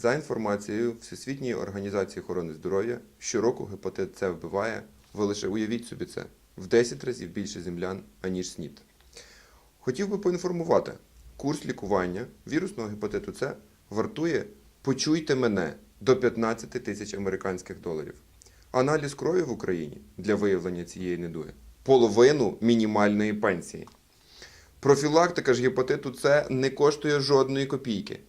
За інформацією Всесвітньої організації охорони здоров'я, щороку гепатит С вбиває, ви лише уявіть собі це, в 10 разів більше землян, аніж СНІД. Хотів би поінформувати, курс лікування вірусного гепатиту С вартує, почуйте мене, до 15 тисяч американських доларів. Аналіз крові в Україні для виявлення цієї недуги половину мінімальної пенсії. Профілактика ж гепатиту С не коштує жодної копійки.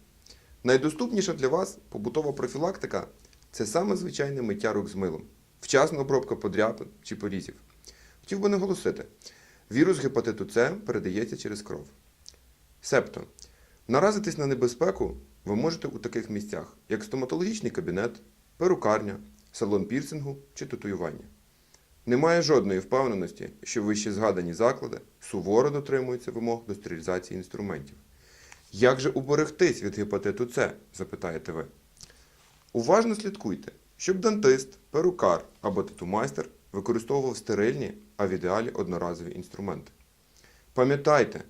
Найдоступніша для вас побутова профілактика це саме звичайне миття рук з милом, вчасна обробка подряпин чи порізів. Хотів би наголосити, вірус гепатиту С передається через кров. Себто, наразитись на небезпеку ви можете у таких місцях, як стоматологічний кабінет, перукарня, салон пірсингу чи татуювання. Немає жодної впевненості, що вище згадані заклади суворо дотримуються вимог до стерилізації інструментів. Як же уберегтись від гепатиту С? запитаєте ви. Уважно слідкуйте, щоб дантист, перукар або тату-майстер використовував стерильні, а в ідеалі одноразові інструменти. Пам'ятайте,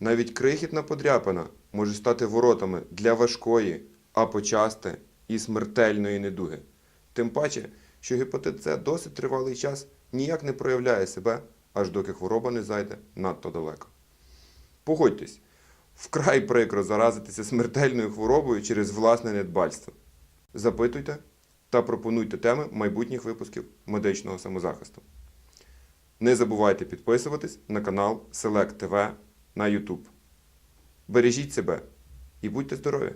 навіть крихітна подряпина може стати воротами для важкої, а почасти і смертельної недуги. Тим паче, що гепатит С досить тривалий час ніяк не проявляє себе, аж доки хвороба не зайде надто далеко. Погодьтесь, вкрай прикро заразитися смертельною хворобою через власне недбальство. Запитуйте та пропонуйте теми майбутніх випусків медичного самозахисту. Не забувайте підписуватись на канал Select TV на YouTube. Бережіть себе і будьте здорові!